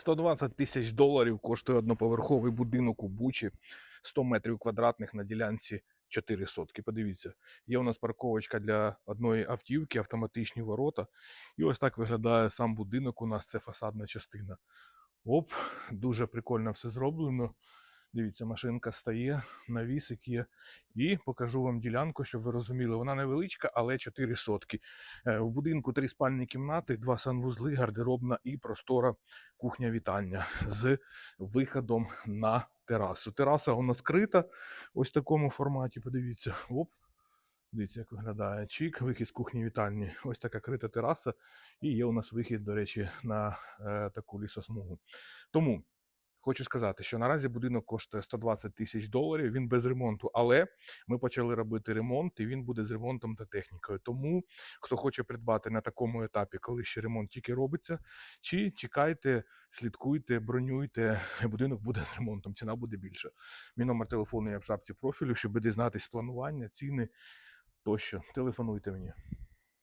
120 тисяч доларів коштує одноповерховий будинок у Бучі, 100 метрів квадратних на ділянці 4 сотки. Подивіться, є у нас парковочка для одної автівки, автоматичні ворота. І ось так виглядає сам будинок. У нас це фасадна частина. Оп, дуже прикольно все зроблено. Дивіться, машинка стає, навісик є. І покажу вам ділянку, щоб ви розуміли. Вона невеличка, але 4 сотки. Е, В будинку три спальні кімнати, два санвузли, гардеробна і простора кухня-вітальня з виходом на терасу. Тераса у нас крита ось в такому форматі. Подивіться. Оп. Дивіться, як виглядає чік, вихід з кухні вітальні. Ось така крита тераса. І є у нас вихід, до речі, на е, таку лісосмугу. Тому хочу сказати, що наразі будинок коштує 120 тисяч доларів. Він без ремонту, але ми почали робити ремонт, і він буде з ремонтом та технікою. Тому хто хоче придбати на такому етапі, коли ще ремонт тільки робиться, чи чекайте, слідкуйте, бронюйте. Будинок буде з ремонтом, ціна буде більша. Мій номер телефону є в шапці профілю, щоб дізнатись планування, ціни тощо. Телефонуйте мені.